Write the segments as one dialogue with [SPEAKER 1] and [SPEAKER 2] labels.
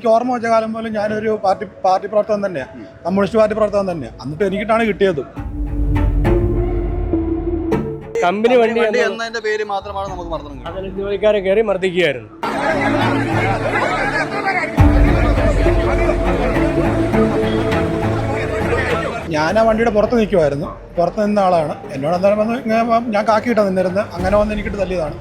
[SPEAKER 1] എനിക്ക് ഓർമ്മ വെച്ച കാലം പോലും ഞാനൊരു പാർട്ടി പാർട്ടി പ്രവർത്തകൻ തന്നെയാണ് കമ്മ്യൂണിസ്റ്റ് പാർട്ടി പ്രവർത്തകൻ തന്നെയാണ് എന്നിട്ട് എനിക്കിട്ടാണ് കിട്ടിയത്.
[SPEAKER 2] കമ്പനി വണ്ടി
[SPEAKER 3] എന്നതിന്റെ പേര് മാത്രമാണ് നമുക്ക്
[SPEAKER 2] അതിൽ ജോലിക്കാരെ കയറി മർദ്ദിക്കുകയായിരുന്നു.
[SPEAKER 1] ഞാൻ ആ വണ്ടിയുടെ പുറത്ത് നിൽക്കുമായിരുന്നു പുറത്ത് നിന്ന ആളാണ്. എന്നോട് എന്തായാലും വന്ന് ഞാൻ കാക്കിയിട്ടാണ് നിന്നിരുന്നത്. അങ്ങനെ വന്ന് എനിക്കിട്ട് തല്ലിയതാണ്.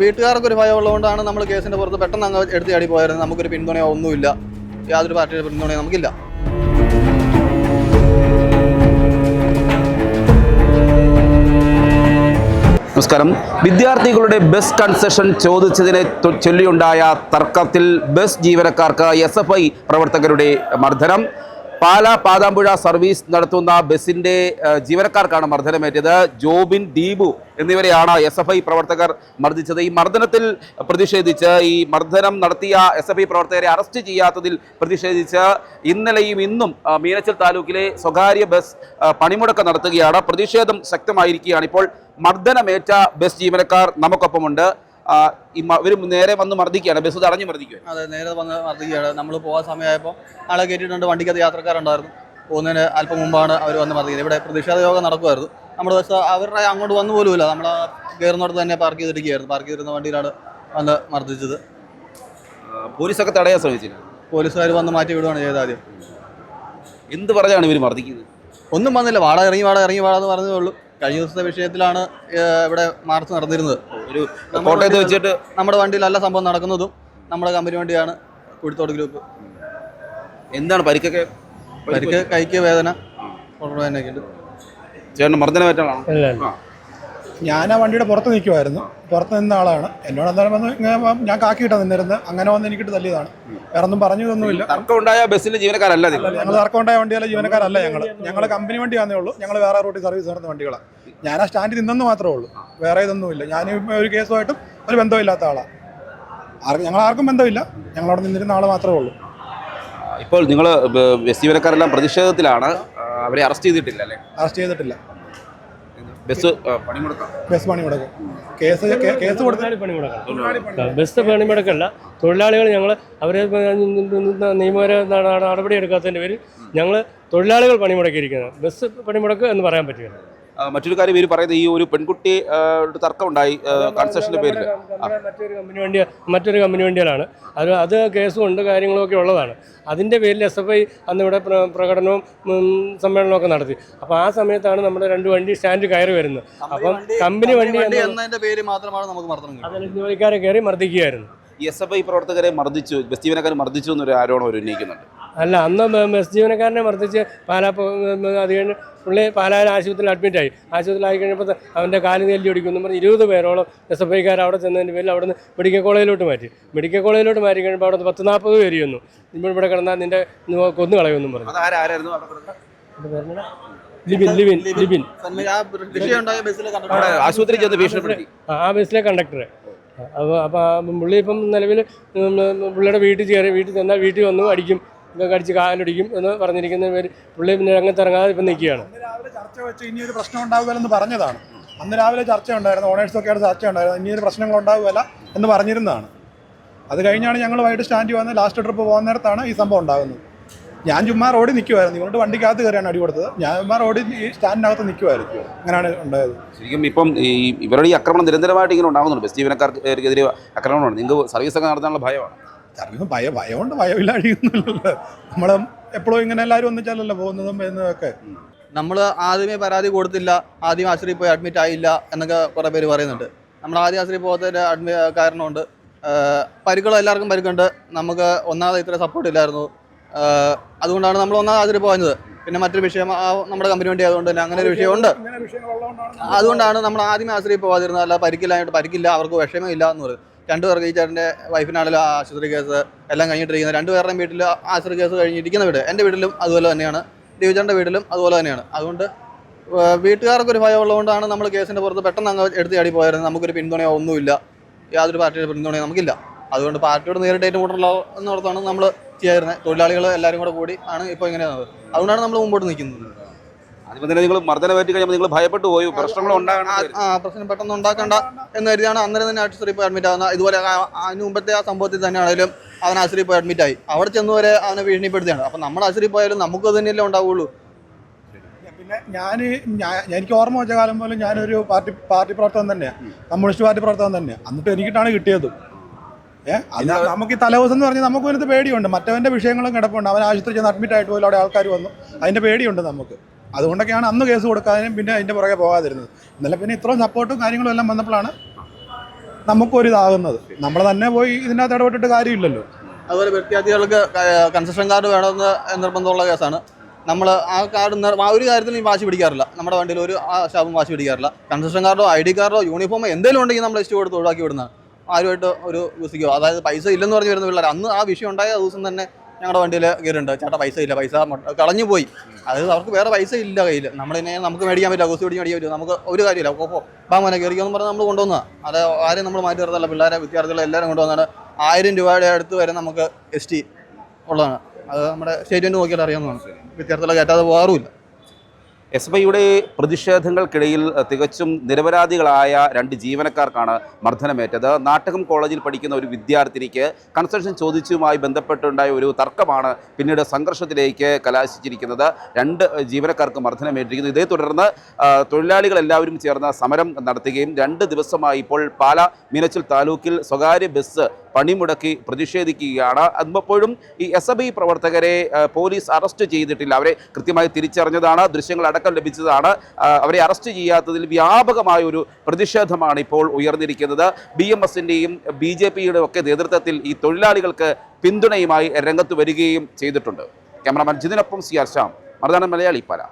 [SPEAKER 3] വീട്ടുകാർക്ക് ഒരു ഭയം ഉള്ളതുകൊണ്ടാണ് നമ്മൾ കേസിന്റെ പുറത്ത് പെട്ടെന്ന് അങ്ങ് എടുത്ത് ചാടി പോയായിരുന്നു നമുക്കൊരു പിന്തുണയോ ഒന്നുമില്ല. യാതൊരു പാർട്ടിയുടെ പിന്തുണയോ നമുക്കില്ല.
[SPEAKER 4] നമസ്കാരം. വിദ്യാർത്ഥികളുടെ ബസ് കൺസെഷൻ ചോദിച്ചതിനെ ചൊല്ലിയുണ്ടായ തർക്കത്തിൽ ബസ് ജീവനക്കാർക്ക് എസ് പ്രവർത്തകരുടെ മർദ്ദനം. പാലാ പാതാമ്പുഴ സർവീസ് നടത്തുന്ന ബസിന്റെ ജീവനക്കാർക്കാണ് മർദ്ദനമേറ്റത്. ജോബിൻ ദീപു എന്നിവരെയാണ് എസ് എഫ് ഐ പ്രവർത്തകർ മർദ്ദിച്ചത്. ഈ മർദ്ദനത്തിൽ പ്രതിഷേധിച്ച് ഈ മർദ്ദനം നടത്തിയ എസ് എഫ് ഐ പ്രവർത്തകരെ അറസ്റ്റ് ചെയ്യാത്തതിൽ പ്രതിഷേധിച്ച് ഇന്നലെയും ഇന്നും മീനച്ചിൽ താലൂക്കിലെ സ്വകാര്യ ബസ് പണിമുടക്ക് നടത്തുകയാണ്. പ്രതിഷേധം ശക്തമായിരിക്കുകയാണ്. ഇപ്പോൾ മർദ്ദനമേറ്റ ബസ് ജീവനക്കാർ നമുക്കൊപ്പമുണ്ട്. ഇവർ നേരെ വന്ന് മർദ്ദിക്കുകയാണ് ബസ് തടഞ്ഞു മർദ്ദിക്കുക
[SPEAKER 3] അതെ നേരെ വന്ന് മർദ്ദിക്കുകയാണ്. നമ്മൾ പോകാൻ സമയമായപ്പോൾ ആളെ കയറ്റിയിട്ടുണ്ട് വണ്ടിക്കകത്ത് യാത്രക്കാരുണ്ടായിരുന്നു. പോകുന്നതിന് അല്പം മുമ്പാണ് അവർ വന്ന് മർദ്ദിക്കുന്നത്. ഇവിടെ പ്രതിഷേധ യോഗം നടക്കുമായിരുന്നു. നമ്മുടെ ബസ് അവരുടെ അങ്ങോട്ട് വന്നു പോലുമില്ല. നമ്മൾ കയറുന്നിടത്ത് തന്നെ പാർക്ക് ചെയ്തിരിക്കുകയായിരുന്നു. പാർക്ക് ചെയ്തിരുന്ന വണ്ടിയിലാണ് വന്ന് മർദ്ദിച്ചത്.
[SPEAKER 4] പോലീസൊക്കെ തടയാൻ ശ്രമിച്ചില്ല?
[SPEAKER 3] പോലീസുകാർ വന്ന് മാറ്റി വിടുകയാണ് ചെയ്തത് ആദ്യം.
[SPEAKER 4] എന്ത് പറഞ്ഞാണ് ഇവർ മർദ്ദിക്കുന്നത്?
[SPEAKER 3] ഒന്നും വന്നില്ല. വാടക ഇറങ്ങി വാടക ഇറങ്ങി വാടാന്ന് പറഞ്ഞതേ ഉള്ളൂ. കഴിഞ്ഞ ദിവസത്തെ വിഷയത്തിലാണ് ഇവിടെ മാർച്ച് നടന്നിരുന്നത്.
[SPEAKER 4] ഒരു കോട്ടയത്ത് വെച്ചിട്ട്
[SPEAKER 3] നമ്മുടെ വണ്ടിയിൽ വണ്ടിയിലല്ല സംഭവം നടക്കുന്നതും നമ്മുടെ കമ്പനി വണ്ടിയാണ് കുഴിത്തോട് ഗ്രൂപ്പ്.
[SPEAKER 4] എന്താണ് പരിക്കൊക്കെ?
[SPEAKER 3] പരിക്ക് കൈക്ക് വേദന
[SPEAKER 4] ചേട്ടൻ മർദ്ദന
[SPEAKER 2] അല്ല അല്ല.
[SPEAKER 1] ഞാൻ ആ വണ്ടിയുടെ പുറത്ത് നിൽക്കുമായിരുന്നു പുറത്ത് നിന്ന ആളാണ്. എന്നോട് എന്തായാലും വന്ന് ഞാൻ കാക്കിയിട്ടാണ് നിന്നിരുന്നത് അങ്ങനെ വന്ന് എനിക്കിട്ട് തല്ലിയതാണ്. വേറെ ഒന്നും പറഞ്ഞതൊന്നുമില്ല
[SPEAKER 4] തർക്കം തർക്കമുണ്ടായ ബസ്സിന്റെ ജീവനക്കാരല്ല
[SPEAKER 1] ഞങ്ങൾ തർക്കമുണ്ടായ വണ്ടിയല്ല ജീവനക്കാരല്ല ഞങ്ങൾ ഞങ്ങൾ കമ്പനി വണ്ടിയാന്നേ ഉള്ളൂ. ഞങ്ങൾ വേറെ റൂട്ടിൽ സർവീസ് നടന്ന വണ്ടികളാണ് ഞാൻ ആ സ്റ്റാൻഡിൽ നിന്നെന്ന് മാത്രമേ ഉള്ളൂ. വേറെ ഇതൊന്നുമില്ല. ഞാൻ ഒരു കേസുമായിട്ടും ഒരു ബന്ധമില്ലാത്ത ആളാണ് ഞങ്ങൾ ആർക്കും ബന്ധമില്ല. ഞങ്ങളവിടെ നിന്നിരുന്ന ആൾ മാത്രമേ ഉള്ളൂ.
[SPEAKER 4] ഇപ്പോൾ നിങ്ങൾ ബസ് ജീവനക്കാരെല്ലാം പ്രതിഷേധത്തിലാണ്. അവരെ അറസ്റ്റ് ചെയ്തിട്ടില്ല അല്ലേ?
[SPEAKER 1] അറസ്റ്റ് ചെയ്തിട്ടില്ല.
[SPEAKER 4] ബസ് പണിമുടക്കാം.
[SPEAKER 1] ബസ് പണി മുടക്കും കേസ് കേസ്
[SPEAKER 2] ബസ് പണിമുടക്കല്ല. തൊഴിലാളികൾ ഞങ്ങൾ അവരെ നിയമപര നട- നടപടി എടുക്കാത്തതിന്റെ പേരിൽ ഞങ്ങൾ തൊഴിലാളികൾ പണിമുടക്കിയിരിക്കുന്നത് ബസ് പണിമുടക്ക് എന്ന് പറയാൻ പറ്റില്ല.
[SPEAKER 4] മറ്റൊരു കാര്യം ഇവർ പറയുന്നത് ഈ ഒരു പെൺകുട്ടി തർക്കമുണ്ടായി കൺസെഷന്റെ പേരിൽ
[SPEAKER 2] മറ്റൊരു കമ്പനി വണ്ടി മറ്റൊരു കമ്പനി വണ്ടികളാണ് അത് അത് കേസും ഉണ്ട് കാര്യങ്ങളൊക്കെ ഉള്ളതാണ്. അതിന്റെ പേരിൽ എസ് എഫ് ഐ അന്ന് ഇവിടെ പ്രകടനവും സമ്മേളനവും ഒക്കെ നടത്തി. അപ്പോൾ ആ സമയത്താണ് നമ്മുടെ രണ്ട് വണ്ടി സ്റ്റാൻഡ് കയറി വരുന്നത്. അപ്പം കമ്പനി വണ്ടി
[SPEAKER 3] എന്നതിന്റെ പേര് മാത്രമാണ് നമുക്ക്
[SPEAKER 2] ജോലിക്കാരെ കയറി മർദ്ദിക്കുകയായിരുന്നു.
[SPEAKER 4] എസ് എഫ് ഐ പ്രവർത്തകരെ മർദ്ദിച്ചു ബസ് ജീവനക്കാർ മർദ്ദിച്ചു എന്നൊരു ആരോപണം അവർ ഉന്നയിക്കുന്നുണ്ട്.
[SPEAKER 2] അല്ല അന്ന് ബസ് ജീവനക്കാരനെ മർദ്ദിച്ച് പാലാ അത് കഴിഞ്ഞ് പുള്ളി പാലായിൽ ആശുപത്രിയിൽ അഡ്മിറ്റായി. ആശുപത്രിയിലായി കഴിഞ്ഞപ്പോൾ ത- അവന്റെ കാൽ നെല്ലി ഒടിക്കുന്നു പറഞ്ഞ് ഇരുപത് പേരോളം എസ് എഫ് ഐക്കാർ അവിടെ ചെന്നതിന്റെ പേരിൽ അവിടെ നിന്ന് മെഡിക്കൽ കോളേജിലോട്ട് മാറ്റി. മെഡിക്കൽ കോളേജിലോട്ട് മാറ്റി കഴിയുമ്പോൾ അവിടെ പത്ത് നാൽപ്പത് പേര് ചെന്നു. ഇപ്പോൾ ഇവിടെ കിടന്നാൽ നിന്റെ കൊന്നു കളയുമെന്നും പറഞ്ഞു? ലിബിൻ ലിബിൻ ലിബിൻ.
[SPEAKER 4] ആശുപത്രി ചെന്ന് ഭീഷണിപ്പെടുത്തി.
[SPEAKER 2] ആ ആ ബസ്സിലെ കണ്ടക്ടർ അപ്പോൾ അപ്പോൾ പുള്ളി ഇപ്പം നിലവിൽ പുള്ളിയുടെ വീട്ടിൽ കയറി വീട്ടിൽ ചെന്നാൽ വീട്ടിൽ വന്നു അടിക്കും. ഇതൊക്കെ അടിച്ച് കാലടിക്കും എന്ന് പറഞ്ഞിരിക്കുന്ന പേര്. പുള്ളി പിന്നെ രംഗത്തിറങ്ങാതെ ഇപ്പം നിൽക്കുകയാണ്.
[SPEAKER 1] രാവിലെ ചർച്ച വെച്ച് ഇനി ഒരു പ്രശ്നം ഉണ്ടാവുകയെന്ന് പറഞ്ഞതാണ്. അന്ന് രാവിലെ ചർച്ച ഉണ്ടായിരുന്നു. ഓണേഴ്സൊക്കെ ആയിട്ട് ചർച്ച ഉണ്ടായിരുന്നു. ഇനി ഒരു പ്രശ്നങ്ങൾ ഉണ്ടാവുകയില്ല എന്ന് പറഞ്ഞിരുന്നതാണ്. അത് കഴിഞ്ഞാണ് ഞങ്ങൾ വൈകിട്ട് സ്റ്റാൻഡിൽ വന്ന് ലാസ്റ്റ് ട്രിപ്പ് പോകുന്ന നേരത്താണ് ഈ സംഭവം ഉണ്ടാകുന്നത്. ഞാൻ ചുമ്മാ റോഡിൽ നിൽക്കുമായിരുന്നു ഇവരുടെ വണ്ടിക്കകത്ത് കയറിയാണ് അടി കൊടുത്തത്. ഞാൻ ചുമ്മാ റോഡിൽ ഈ സ്റ്റാൻഡിനകത്ത് നിൽക്കുമായിരുന്നു അങ്ങനെയാണ് ഉണ്ടായത്.
[SPEAKER 4] ശരിക്കും ഇപ്പം ഈ ഇവരുടെ ഈ ആക്രമണം നിരന്തരമായിട്ട് ഇങ്ങനെ ഉണ്ടാകുന്നുണ്ട്. ബസ് ജീവനക്കാർക്കെതിരെ ആക്രമണമാണ്. നിങ്ങൾക്ക് സർവീസ് ഒക്കെ നടത്താനുള്ള ഭയമാണ്.
[SPEAKER 1] അറിയുമ്പോൾ ഭയം ഭയമുണ്ട് അഴിയുന്നുള്ളത് നമ്മൾ എപ്പോഴും ഇങ്ങനെ എല്ലാവരും ഒന്നിച്ചല്ലല്ലോ പോകുന്നതും വരുന്നതൊക്കെ.
[SPEAKER 3] നമ്മൾ ആദ്യമേ പരാതി കൊടുത്തില്ല ആദ്യം ആശുപത്രിയിൽ പോയി അഡ്മിറ്റ് ആയില്ല എന്നൊക്കെ കുറേ പേര് പറയുന്നുണ്ട്. നമ്മൾ ആദ്യം ആശുപത്രി പോകാത്തതിന്റെ അഡ്മി കാരണമുണ്ട്. പരിക്കുകൾ എല്ലാവർക്കും പരിക്കുണ്ട്. നമുക്ക് ഒന്നാമത് ഇത്ര സപ്പോർട്ട് ഇല്ലായിരുന്നു. അതുകൊണ്ടാണ് നമ്മൾ ഒന്നാമത് ആശുപത്രി പോയത്. പിന്നെ മറ്റൊരു വിഷയം നമ്മുടെ കമ്പനി വേണ്ടി ആയതുകൊണ്ട് തന്നെ അങ്ങനെ ഒരു വിഷയമുണ്ട്. അതുകൊണ്ടാണ് നമ്മൾ ആദ്യമേ ആശ്രയി പോകാതിരുന്നത്. അല്ല പരിക്കില്ലായിട്ട് പരിക്കില്ല അവർക്ക് വിഷമമില്ല എന്ന് പറയും രണ്ടു പേർക്ക് ഈ ചേട്ടന്റെ വൈഫിനാണെങ്കിലും ആശുപത്രി കേസ് എല്ലാം കഴിഞ്ഞിട്ടിരിക്കുന്നത്. രണ്ടുപേരുടെയും വീട്ടിൽ ആശുപത്രി കേസ് കഴിഞ്ഞിരിക്കുന്ന വീട്. എന്റെ വീട്ടിലും അതുപോലെ തന്നെയാണ്. ഡിവിജന്റെ വീട്ടിലും അതുപോലെ തന്നെയാണ്. അതുകൊണ്ട് വീട്ടുകാർക്ക് ഒരു ഭയം ഉള്ളതുകൊണ്ടാണ് നമ്മൾ കേസിന്റെ പുറത്ത് പെട്ടെന്ന് അങ്ങ് എടുത്ത് ചാടി പോയായിരുന്നു നമുക്കൊരു പിന്തുണയോ ഒന്നുമില്ല. യാതൊരു പാർട്ടിയുടെ പിന്തുണയോ നമുക്കില്ല. അതുകൊണ്ട് പാർട്ടിയോട് നേരിട്ട് ഏറ്റുമുട്ടലോ എന്നോർത്താണ് നമ്മൾ ചെയ്യായിരുന്നത് തൊഴിലാളികൾ എല്ലാവരും കൂടെ കൂടി ആണ് ഇപ്പോൾ ഇങ്ങനെ അതുകൊണ്ടാണ് നമ്മൾ മുമ്പോട്ട് നിൽക്കുന്നത്.
[SPEAKER 4] തന്നെ നിങ്ങൾ മർദ്ദനം പറ്റി കഴിയുമ്പോൾ നിങ്ങൾ ഭയപ്പെട്ടു പോയി. പ്രശ്നങ്ങൾ ഉണ്ടാകണം
[SPEAKER 3] ആ- പ്രശ്നം പെട്ടെന്ന് ഉണ്ടാക്കണ്ട എന്ന് കരുതിയാണ്. അന്നേരം തന്നെ ആശുപത്രി പോയി അഡ്മിറ്റ് ആവുന്നത് ഇതുപോലെ ആ- അതിന് മുമ്പത്തെ ആ സംഭവത്തിൽ തന്നെയാണെങ്കിലും അവൻ ആശുപത്രി പോയി അഡ്മിറ്റ് ആയി. അവിടെ ചെന്ന് വരെ അവനെ ഭീഷണിപ്പെടുത്തിയാണ് അപ്പം നമ്മൾ ആശുപത്രി പോയാലും നമുക്ക് തന്നെയല്ലേ ഉണ്ടാവുള്ളൂ.
[SPEAKER 1] പിന്നെ ഞാൻ എനിക്ക് ഓർമ്മ വെച്ച കാലം പോലും ഞാനൊരു പാർട്ടി പാർട്ടി പ്രവർത്തകൻ തന്നെയാണ് കമ്മ്യൂണിസ്റ്റ് പാർട്ടി പ്രവർത്തകൻ തന്നെയാണ് എന്നിട്ട് എനിക്കിട്ടാണ് കിട്ടിയത്. ഏഹ് നമുക്ക് ഈ തലേദിവസം എന്ന് പറഞ്ഞാൽ നമുക്ക് ഇതിനകത്ത് പേടിയുണ്ട്. മറ്റവന്റെ വിഷയങ്ങളും കിടപ്പുണ്ട്. അവൻ ആശുപത്രി ചെന്ന് അഡ്മിറ്റ് ആയിട്ട് പോലും അവിടെ ആൾക്കാർ വന്നു. അതിന്റെ പേടിയുണ്ട് നമുക്ക്. അതുകൊണ്ടൊക്കെയാണ് അന്ന് കേസ് കൊടുക്കാനും പിന്നെ അതിന്റെ പുറകെ പോകാതിരുന്നത്. ഇന്നലെ പിന്നെ ഇത്രയും സപ്പോർട്ടും കാര്യങ്ങളും എല്ലാം വന്നപ്പോഴാണ് നമുക്കൊരു ഇതാകുന്നത്. നമ്മൾ തന്നെ പോയി ഇതിനകത്ത് ഇടപെട്ടിട്ട് കാര്യമില്ലല്ലോ.
[SPEAKER 3] അതുപോലെ വ്യക്തിയാദികൾക്ക് കൺസെഷൻ കാർഡ് വേണമെന്ന് നിർബന്ധമുള്ള കേസാണ്. നമ്മൾ ആ കാർഡ് ആ ഒരു കാര്യത്തിൽ വാശി പിടിക്കാറില്ല. നമ്മുടെ വണ്ടിയിൽ ഒരു ആ ശാപം വാശി പിടിക്കാറില്ല. കൺസെഷൻ കാർഡോ ഐ ഡി കാർഡോ യൂണിഫോമോ എന്തെങ്കിലും ഉണ്ടെങ്കിൽ നമ്മൾ ലിസ്റ്റ് കൊടുത്ത് ഒഴിവാക്കി വിടുന്നതാണ്. ആരുമായിട്ട് ഒരു വിസിക്കോ അതായത് പൈസ ഇല്ലെന്ന് പറഞ്ഞ് വരുന്ന പിള്ളേർ അന്ന് ആ വിഷയം ഉണ്ടായ ദിവസം തന്നെ ഞങ്ങളുടെ വണ്ടിയിൽ കയറിയിട്ടുണ്ട്. ചേട്ടാ പൈസ ഇല്ല പൈസ കളഞ്ഞു പോയി. അത് അവർക്ക് വേറെ പൈസ ഇല്ല കയ്യിൽ നമ്മളിനെ നമുക്ക് മേടിക്കാൻ പറ്റില്ല കുസി പിടിക്കാൻ മേടിക്കാൻ പറ്റും നമുക്ക് ഒരു കാര്യമില്ല. ഓപ്പോ ബാമോനെ കയറിയോന്ന് പറഞ്ഞാൽ നമ്മൾ കൊണ്ടുവന്നതാണ് അത് ആരെയും നമ്മൾ മാറ്റി നിർത്തല്ല പിള്ളേരെ വിദ്യാർത്ഥികളെ എല്ലാവരും കൊണ്ടുവന്നാണ് ആയിരം രൂപയുടെ അടുത്ത് വരെ നമുക്ക് എസ് ടി ഉള്ളതാണ്. അത് നമ്മുടെ സ്റ്റേറ്റ്മെന്റ് നോക്കിയാൽ അറിയാവുന്നതാണ് വിദ്യാർത്ഥികളെ കയറ്റാതെ പോകാറുമില്ല.
[SPEAKER 4] എസ് ഐയുടെ പ്രതിഷേധങ്ങൾക്കിടയിൽ തികച്ചും നിരപരാധികളായ രണ്ട് ജീവനക്കാർക്കാണ് മർദ്ദനമേറ്റത്. നാട്ടകം കോളേജിൽ പഠിക്കുന്ന ഒരു വിദ്യാർത്ഥിനിക്ക് കൺസ്ട്രക്ഷൻ ചോദിച്ചുമായി ബന്ധപ്പെട്ടുണ്ടായ ഒരു തർക്കമാണ് പിന്നീട് സംഘർഷത്തിലേക്ക് കലാശിച്ചിരിക്കുന്നത്. രണ്ട് ജീവനക്കാർക്ക് മർദ്ദനമേറ്റിരിക്കുന്നു. ഇതേ തുടർന്ന് തൊഴിലാളികൾ എല്ലാവരും ചേർന്ന് സമരം നടത്തുകയും രണ്ട് ദിവസമായി ഇപ്പോൾ പാല മീനച്ചിൽ താലൂക്കിൽ സ്വകാര്യ ബസ് പണിമുടക്കി പ്രതിഷേധിക്കുകയാണ്. അപ്പോഴും ഈ എസ് പ്രവർത്തകരെ പോലീസ് അറസ്റ്റ് ചെയ്തിട്ടില്ല. അവരെ കൃത്യമായി തിരിച്ചറിഞ്ഞതാണ് ദൃശ്യങ്ങൾ അടക്കം ലഭിച്ചതാണ്. അവരെ അറസ്റ്റ് ചെയ്യാത്തതിൽ വ്യാപകമായ ഒരു പ്രതിഷേധമാണ് ഇപ്പോൾ ഉയർന്നിരിക്കുന്നത്. ബി എം എസിന്റെയും ബി ജെ പിയുടെ ഒക്കെ നേതൃത്വത്തിൽ ഈ തൊഴിലാളികൾക്ക് പിന്തുണയുമായി രംഗത്ത് വരികയും ചെയ്തിട്ടുണ്ട്. ക്യാമറാമാൻ ജിതിനൊപ്പം സി ആർ ശ്യാം. മലയാളി പാല.